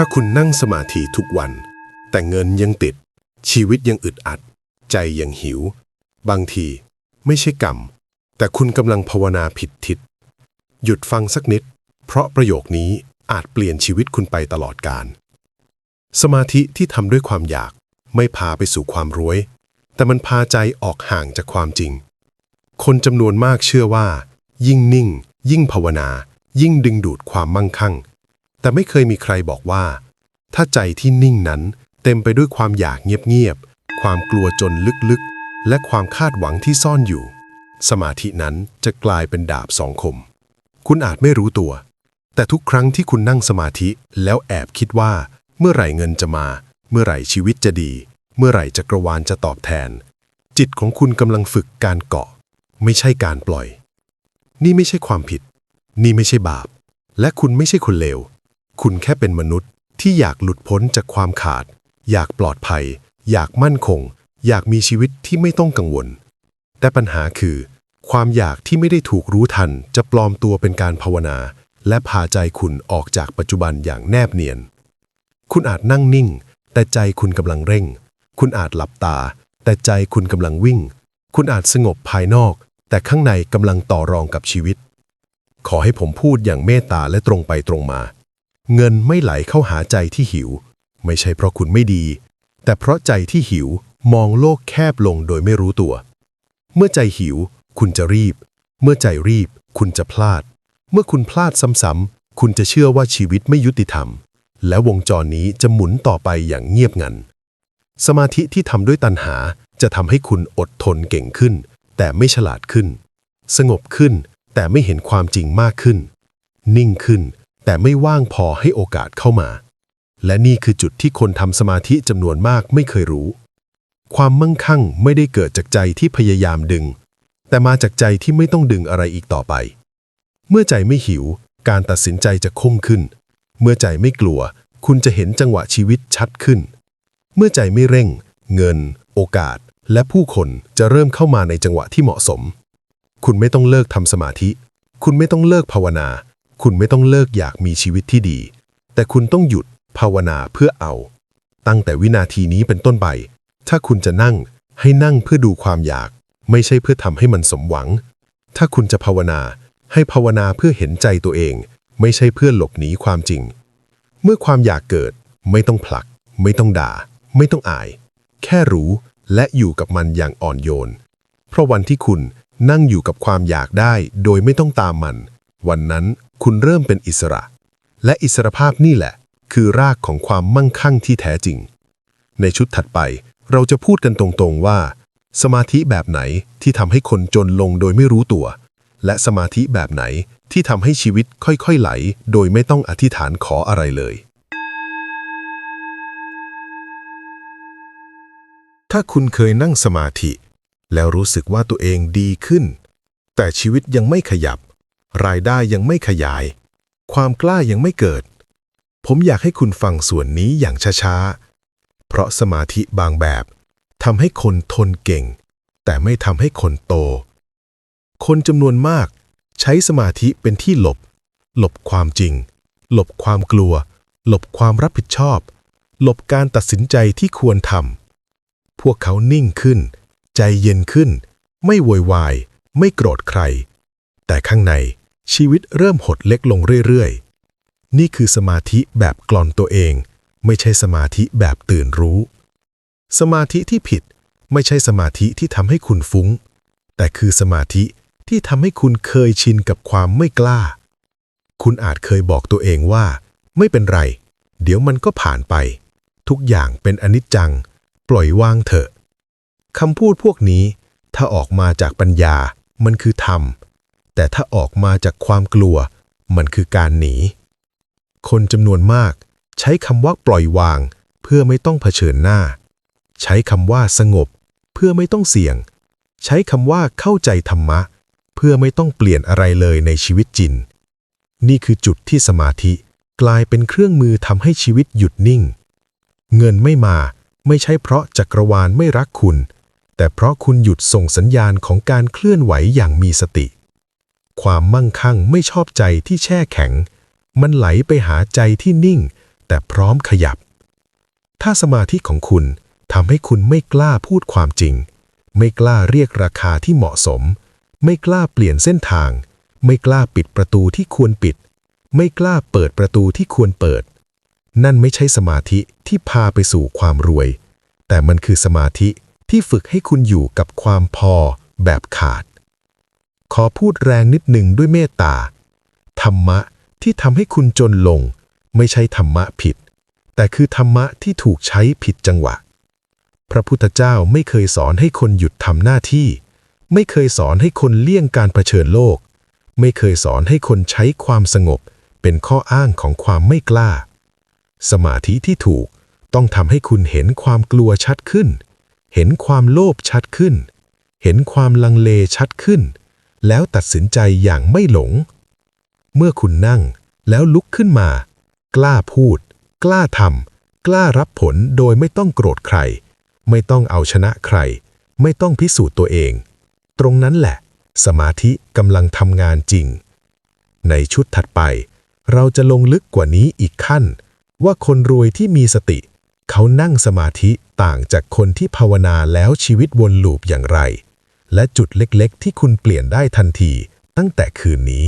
ถ้าคุณนั่งสมาธิทุกวัน แต่เงินยังติด ชีวิตยังอึดอัด ใจยังหิว บางทีไม่ใช่กรรม แต่คุณกำลังภาวนาผิดทิศ หยุดฟังสักนิด เพราะประโยคนี้อาจเปลี่ยนชีวิตคุณไปตลอดกาลสมาธิที่ทำด้วยความอยากไม่พาไปสู่ความรวย แต่มันพาใจออกห่างจากความจริง คนจำนวนมากเชื่อว่า ยิ่งนิ่ง ยิ่งภาวนา ยิ่งดึงดูดความมั่งคั่ง แต่ไม่เคยมีใครบอกว่า ถ้าใจที่นิ่งนั้นเต็มไปด้วยความอยากเงียบๆ ความกลัวจนลึกๆ และความคาดหวังที่ซ่อนอยู่ สมาธินั้นจะกลายเป็นดาบสองคม คุณอาจไม่รู้ตัว แต่ทุกครั้งที่คุณนั่งสมาธิแล้วแอบคิดว่า เมื่อไหร่เงินจะมา เมื่อไหร่ชีวิตจะดี เมื่อไหร่จักรวาลจะตอบแทน จิตของคุณกำลังฝึกการเกาะ ไม่ใช่การปล่อย นี่ไม่ใช่ความผิด นี่ไม่ใช่บาป และคุณไม่ใช่คนเลว คุณแค่เป็นมนุษย์ที่อยากหลุดพ้นจากความขาด อยากปลอดภัย อยากมั่นคง อยากมีชีวิตที่ไม่ต้องกังวล แต่ปัญหาคือ ความอยากที่ไม่ได้ถูกรู้ทันจะปลอมตัวเป็นการภาวนา และพาใจคุณออกจากปัจจุบันอย่างแนบเนียน คุณอาจนั่งนิ่ง แต่ใจคุณกำลังเร่ง คุณอาจหลับตา แต่ใจคุณกำลังวิ่ง คุณอาจสงบภายนอก แต่ข้างในกำลังต่อรองกับชีวิต ขอให้ผมพูดอย่างเมตตาและตรงไปตรงมา เงินไม่ไหลเข้าหาใจที่หิว ไม่ใช่เพราะคุณไม่ดี แต่เพราะใจที่หิวมองโลกแคบลงโดยไม่รู้ตัว เมื่อใจหิว คุณจะรีบ เมื่อใจรีบ คุณจะพลาด เมื่อคุณพลาดซ้ำๆคุณจะเชื่อว่าชีวิตไม่ยุติธรรม และวงจรนี้จะหมุนต่อไปอย่างเงียบงัน สมาธิที่ทำด้วยตัณหาจะทำให้คุณอดทนเก่งขึ้น แต่ไม่ฉลาดขึ้น สงบขึ้นแต่ไม่เห็นความจริงมากขึ้น นิ่งขึ้น แต่ไม่ว่างพอให้โอกาสเข้ามา และนี่คือจุดที่คนทำสมาธิจำนวนมากไม่เคยรู้ ความมั่งคั่งไม่ได้เกิดจากใจที่พยายามดึง แต่มาจากใจที่ไม่ต้องดึงอะไรอีกต่อไป เมื่อใจไม่หิว การตัดสินใจจะคงขึ้น เมื่อใจไม่กลัว คุณจะเห็นจังหวะชีวิตชัดขึ้น เมื่อใจไม่เร่ง เงิน โอกาส และผู้คนจะเริ่มเข้ามาในจังหวะที่เหมาะสม คุณไม่ต้องเลิกทำสมาธิ คุณไม่ต้องเลิกภาวนา คุณไม่ต้องเลิกอยากมีชีวิตที่ดี แต่คุณต้องหยุดภาวนาเพื่อเอา ตั้งแต่วินาทีนี้เป็นต้นไป ถ้าคุณจะนั่งให้นั่งเพื่อดูความอยาก ไม่ใช่เพื่อทำให้มันสมหวัง ถ้าคุณจะภาวนา ให้ภาวนาเพื่อเห็นใจตัวเอง ไม่ใช่เพื่อหลบหนีความจริง เมื่อความอยากเกิด ไม่ต้องผลัก ไม่ต้องด่า ไม่ต้องอาย แค่รู้และอยู่กับมันอย่างอ่อนโยน เพราะวันที่คุณนั่งอยู่กับความอยากได้โดยไม่ต้องตามมัน วันนั้นคุณเริ่มเป็นอิสระ และอิสรภาพนี่แหละ คือรากของความมั่งคั่งที่แท้จริง ในชุดถัดไปเราจะพูดกันตรงๆว่า สมาธิแบบไหนที่ทำให้คนจนลงโดยไม่รู้ตัว และสมาธิแบบไหนที่ทำให้ชีวิตค่อยๆไหล โดยไม่ต้องอธิษฐานขออะไรเลย ถ้าคุณเคยนั่งสมาธิ แล้วรู้สึกว่าตัวเองดีขึ้น แต่ชีวิตยังไม่ขยับ รายได้ยังไม่ขยาย ความกล้ายังไม่เกิด ผมอยากให้คุณฟังส่วนนี้อย่างช้าๆ เพราะสมาธิบางแบบทำให้คนทนเก่ง แต่ไม่ทำให้คนโต คนจำนวนมากใช้สมาธิเป็นที่หลบ หลบความจริง หลบความกลัว หลบความรับผิดชอบ หลบการตัดสินใจที่ควรทำพวกเขานิ่งขึ้น ใจเย็นขึ้น ไม่โวยวาย ไม่โกรธใคร แต่ข้างใน ชีวิตเริ่มหดเล็กลงเรื่อยๆ นี่คือสมาธิแบบกลอนตัวเอง ไม่ใช่สมาธิแบบตื่นรู้ สมาธิที่ผิดไม่ใช่สมาธิที่ทำให้คุณฟุ้ง แต่คือสมาธิที่ทำให้คุณเคยชินกับความไม่กล้า คุณอาจเคยบอกตัวเองว่า ไม่เป็นไร เดี๋ยวมันก็ผ่านไป ทุกอย่างเป็นอนิจจัง ปล่อยวางเถอะคำพูดพวกนี้ถ้าออกมาจากปัญญามันคือธรรม แต่ถ้าออกมาจากความกลัว มันคือการหนี คนจำนวนมากใช้คำว่าปล่อยวาง เพื่อไม่ต้องเผชิญหน้า ใช้คำว่าสงบ เพื่อไม่ต้องเสี่ยง ใช้คำว่าเข้าใจธรรมะ เพื่อไม่ต้องเปลี่ยนอะไรเลยในชีวิตจริงนี่คือจุดที่สมาธิกลายเป็นเครื่องมือทำให้ชีวิตหยุดนิ่ง เงินไม่มาไม่ใช่เพราะจักรวาลไม่รักคุณ แต่เพราะคุณหยุดส่งสัญญาณของการเคลื่อนไหวอย่างมีสติ ความมั่งคั่งไม่ชอบใจที่แช่แข็ง มันไหลไปหาใจที่นิ่ง แต่พร้อมขยับ ถ้าสมาธิของคุณทำให้คุณไม่กล้าพูดความจริง ไม่กล้าเรียกราคาที่เหมาะสม ไม่กล้าเปลี่ยนเส้นทาง ไม่กล้าปิดประตูที่ควรปิด ไม่กล้าเปิดประตูที่ควรเปิด นั่นไม่ใช่สมาธิที่พาไปสู่ความรวย แต่มันคือสมาธิที่ฝึกให้คุณอยู่กับความพอแบบขาด ขอพูดแรงนิดหนึ่งด้วยเมตตา ธรรมะที่ทำให้คุณจนลง ไม่ใช่ธรรมะผิด แต่คือธรรมะที่ถูกใช้ผิดจังหวะ พระพุทธเจ้าไม่เคยสอนให้คนหยุดทำหน้าที่ ไม่เคยสอนให้คนเลี่ยงการเผชิญโลก ไม่เคยสอนให้คนใช้ความสงบ เป็นข้ออ้างของความไม่กล้า สมาธิที่ถูกต้องทำให้คุณเห็นความกลัวชัดขึ้น เห็นความโลภชัดขึ้น เห็นความลังเลชัดขึ้น แล้วตัดสินใจอย่างไม่หลง เมื่อคุณนั่งแล้วลุกขึ้นมา กล้าพูด กล้าทำกล้ารับผลโดยไม่ต้องโกรธใคร ไม่ต้องเอาชนะใคร ไม่ต้องพิสูจน์ตัวเอง ตรงนั้นแหละ สมาธิกำลังทำงานจริง ในชุดถัดไป เราจะลงลึกกว่านี้อีกขั้น ว่าคนรวยที่มีสติ เขานั่งสมาธิต่างจากคนที่ภาวนาแล้วชีวิตวนลูปอย่างไร และจุดเล็กๆ ที่คุณเปลี่ยนได้ทันทีตั้งแต่คืนนี้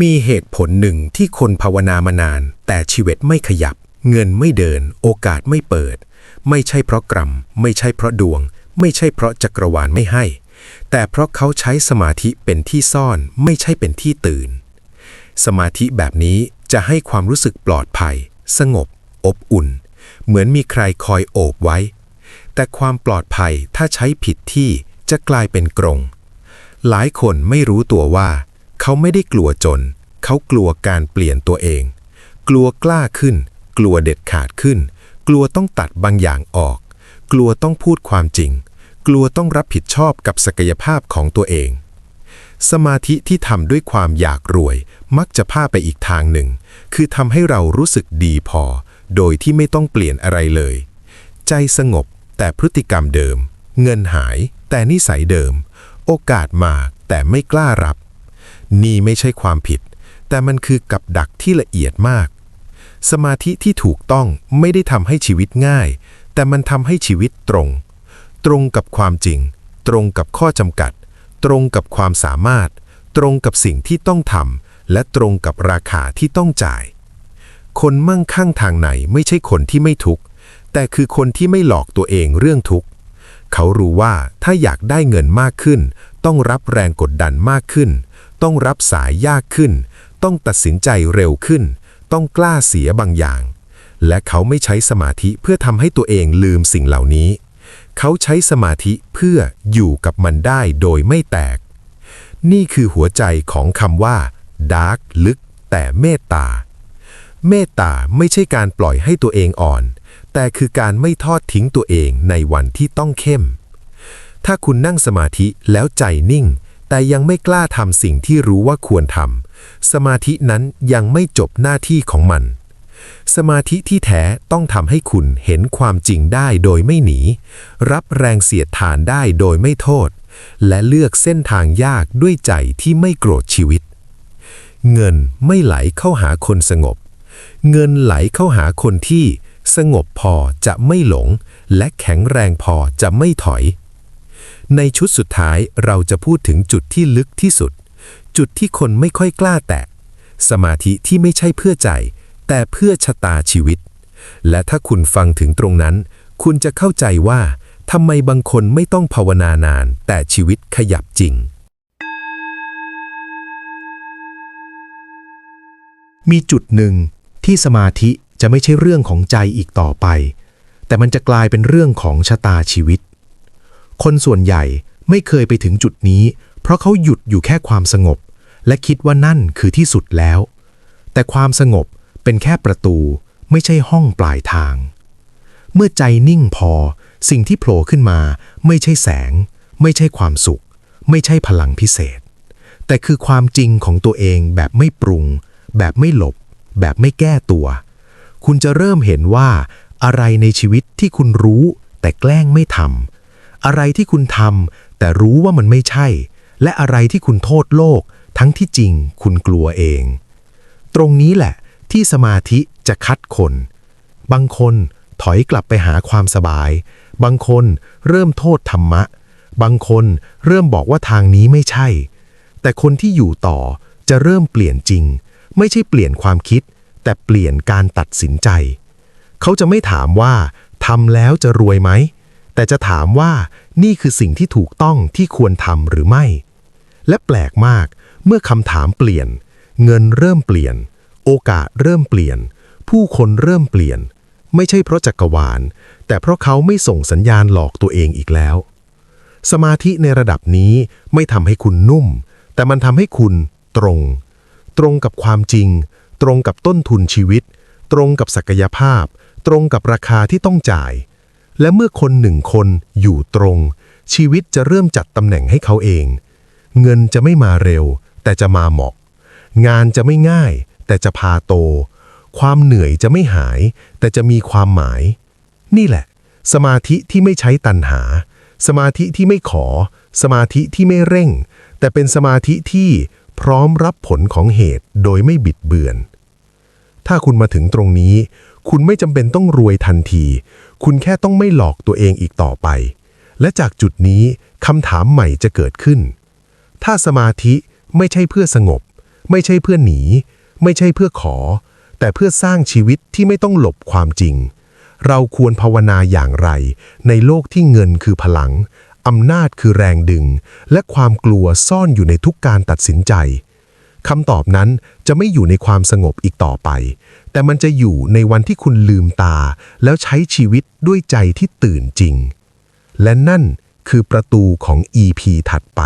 มีเหตุผลหนึ่งที่คนภาวนามานาน แต่ชีวิตไม่ขยับ เงินไม่เดิน โอกาสไม่เปิด ไม่ใช่เพราะกรรม ไม่ใช่เพราะดวง ไม่ใช่เพราะจักรวาลไม่ให้ แต่เพราะเขาใช้สมาธิเป็นที่ซ่อนไม่ใช่เป็นที่ตื่น สมาธิแบบนี้จะให้ความรู้สึกปลอดภัย สงบ อบอุ่น เหมือนมีใครคอยโอบไว้ แต่ความปลอดภัยถ้าใช้ผิดที่จะกลายเป็นกรง หลายคนไม่รู้ตัวว่า เขาไม่ได้กลัวจน เขากลัวการเปลี่ยนตัวเอง กลัวกล้าขึ้น กลัวเด็ดขาดขึ้น กลัวต้องตัดบางอย่างออก กลัวต้องพูดความจริง กลัวต้องรับผิดชอบกับศักยภาพของตัวเองสมาธิที่ทำด้วยความอยากรวย มักจะพาไปอีกทางหนึ่ง คือทำให้เรารู้สึกดีพอ โดยที่ไม่ต้องเปลี่ยนอะไรเลย ใจสงบแต่พฤติกรรมเดิม เงินหายแต่นิสัยเดิม โอกาสมาแต่ไม่กล้ารับ นี่ไม่ใช่ความผิด แต่มันคือกับดักที่ละเอียดมาก สมาธิที่ถูกต้องไม่ได้ทำให้ชีวิตง่าย แต่มันทำให้ชีวิตตรง ตรงกับความจริง ตรงกับข้อจำกัด ตรงกับความสามารถ ตรงกับสิ่งที่ต้องทำและตรงกับราคาที่ต้องจ่าย คนมั่งคั่งทางไหนไม่ใช่คนที่ไม่ทุกข์ แต่คือคนที่ไม่หลอกตัวเองเรื่องทุกข์ เขารู้ว่าถ้าอยากได้เงินมากขึ้น ต้องรับแรงกดดันมากขึ้น ต้องรับสายยากขึ้น ต้องตัดสินใจเร็วขึ้น ต้องกล้าเสียบางอย่าง และเขาไม่ใช้สมาธิเพื่อทำให้ตัวเองลืมสิ่งเหล่านี้ เขาใช้สมาธิเพื่ออยู่กับมันได้โดยไม่แตก นี่คือหัวใจของคำว่าดาร์กลึกแต่เมตตา เมตตาไม่ใช่การปล่อยให้ตัวเองอ่อน แต่คือการไม่ทอดทิ้งตัวเองในวันที่ต้องเข้ม ถ้าคุณนั่งสมาธิแล้วใจนิ่ง แต่ยังไม่กล้าทำสิ่งที่รู้ว่าควรทำสมาธินั้นยังไม่จบหน้าที่ของมัน สมาธิที่แท้ต้องทำให้คุณเห็นความจริงได้โดยไม่หนี รับแรงเสียดทานได้โดยไม่โทษ และเลือกเส้นทางยากด้วยใจที่ไม่โกรธชีวิต เงินไม่ไหลเข้าหาคนสงบ เงินไหลเข้าหาคนที่สงบพอจะไม่หลง และแข็งแรงพอจะไม่ถอย ในชุดสุดท้ายเราจะพูดถึงจุดที่ลึกที่สุด จุดที่คนไม่ค่อยกล้าแตะ สมาธิที่ไม่ใช่เพื่อใจ แต่เพื่อชะตาชีวิต และถ้าคุณฟังถึงตรงนั้น คุณจะเข้าใจว่าทำไมบางคนไม่ต้องภาวนานาน แต่ชีวิตขยับจริง มีจุดหนึ่ง ที่สมาธิจะไม่ใช่เรื่องของใจอีกต่อไป แต่มันจะกลายเป็นเรื่องของชะตาชีวิต คนส่วนใหญ่ไม่เคยไปถึงจุดนี้ เพราะเขาหยุดอยู่แค่ความสงบ และคิดว่านั่นคือที่สุดแล้ว แต่ความสงบเป็นแค่ประตู ไม่ใช่ห้องปลายทาง เมื่อใจนิ่งพอ สิ่งที่โผล่ขึ้นมา ไม่ใช่แสง ไม่ใช่ความสุข ไม่ใช่พลังพิเศษ แต่คือความจริงของตัวเองแบบไม่ปรุง แบบไม่หลบ แบบไม่แก้ตัว คุณจะเริ่มเห็นว่า อะไรในชีวิตที่คุณรู้แต่แกล้งไม่ทำอะไรที่คุณทำแต่รู้ว่ามันไม่ใช่ และอะไรที่คุณโทษโลก ทั้งที่จริงคุณกลัวเอง ตรงนี้แหละ ที่สมาธิจะคัดคน บางคนถอยกลับไปหาความสบาย บางคนเริ่มโทษธรรมะ บางคนเริ่มบอกว่าทางนี้ไม่ใช่ แต่คนที่อยู่ต่อจะเริ่มเปลี่ยนจริง ไม่ใช่เปลี่ยนความคิด แต่เปลี่ยนการตัดสินใจ เขาจะไม่ถามว่าทำแล้วจะรวยไหม แต่จะถามว่านี่คือสิ่งที่ถูกต้องที่ควรทำหรือไม่ และแปลกมากเมื่อคำถามเปลี่ยน เงินเริ่มเปลี่ยน โอกาสเริ่มเปลี่ยน ผู้คนเริ่มเปลี่ยน ไม่ใช่เพราะจักรวาล แต่เพราะเขาไม่ส่งสัญญาณหลอกตัวเองอีกแล้ว สมาธิในระดับนี้ไม่ทำให้คุณนุ่ม แต่มันทำให้คุณตรง ตรงกับความจริง ตรงกับต้นทุนชีวิต ตรงกับศักยภาพ ตรงกับราคาที่ต้องจ่าย และเมื่อคนหนึ่งคนอยู่ตรง ชีวิตจะเริ่มจัดตำแหน่งให้เขาเอง เงินจะไม่มาเร็ว แต่จะมาเหมาะ งานจะไม่ง่าย แต่จะพาโต ความเหนื่อยจะไม่หาย แต่จะมีความหมาย นี่แหละ สมาธิที่ไม่ใช้ตันหา สมาธิที่ไม่ขอ สมาธิที่ไม่เร่ง แต่เป็นสมาธิที่ พร้อมรับผลของเหตุโดยไม่บิดเบือน ถ้าคุณมาถึงตรงนี้ คุณไม่จำเป็นต้องรวยทันที คุณแค่ต้องไม่หลอกตัวเองอีกต่อไป และจากจุดนี้คำถามใหม่จะเกิดขึ้น ถ้าสมาธิไม่ใช่เพื่อสงบ ไม่ใช่เพื่อหนี ไม่ใช่เพื่อขอ แต่เพื่อสร้างชีวิตที่ไม่ต้องหลบความจริง เราควรภาวนาอย่างไร ในโลกที่เงินคือพลัง อำนาจคือแรงดึง และความกลัวซ่อนอยู่ในทุกการตัดสินใจคำตอบนั้นจะไม่อยู่ในความสงบอีกต่อไป แต่มันจะอยู่ในวันที่คุณลืมตา แล้วใช้ชีวิตด้วยใจที่ตื่นจริง และนั่นคือประตูของ EP ถัดไป